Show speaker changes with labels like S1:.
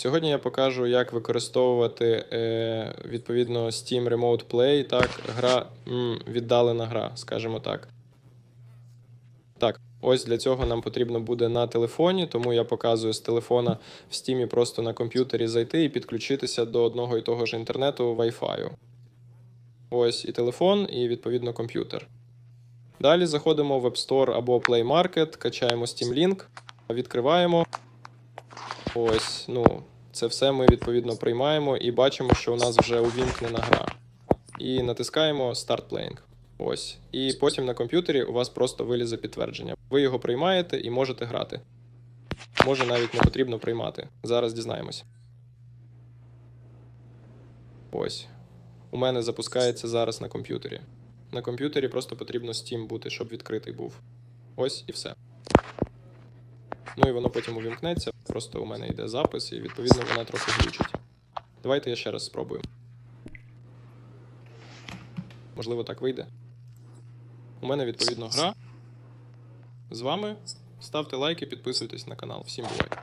S1: Сьогодні я покажу, як використовувати е, відповідно Steam Remote Play, так, гра, м, віддалена гра, скажімо так. Так, ось для цього нам потрібно буде на телефоні, тому я показую з телефона в Steam просто на комп'ютері зайти і підключитися до одного і того ж інтернету Wi-Fi. Ось і телефон, і відповідно комп'ютер. Далі заходимо в App Store або Play Market, качаємо Steam Link, відкриваємо. Ось, ну, це все ми відповідно приймаємо і бачимо, що у нас вже увімкнена гра. І натискаємо Start Playing. Ось. І потім на комп'ютері у вас просто вилізе підтвердження. Ви його приймаєте і можете грати. Може навіть не потрібно приймати. Зараз дізнаємося. Ось. У мене запускається зараз на комп'ютері. На комп'ютері просто потрібно Steam бути, щоб відкритий був. Ось і все. Ну і воно потім увімкнеться. Просто у мене йде запис, і відповідно вона трохи глючить. Давайте я ще раз спробую. Можливо, так вийде. У мене відповідно гра. З вами ставте лайки, підписуйтесь на канал. Всім бувайте!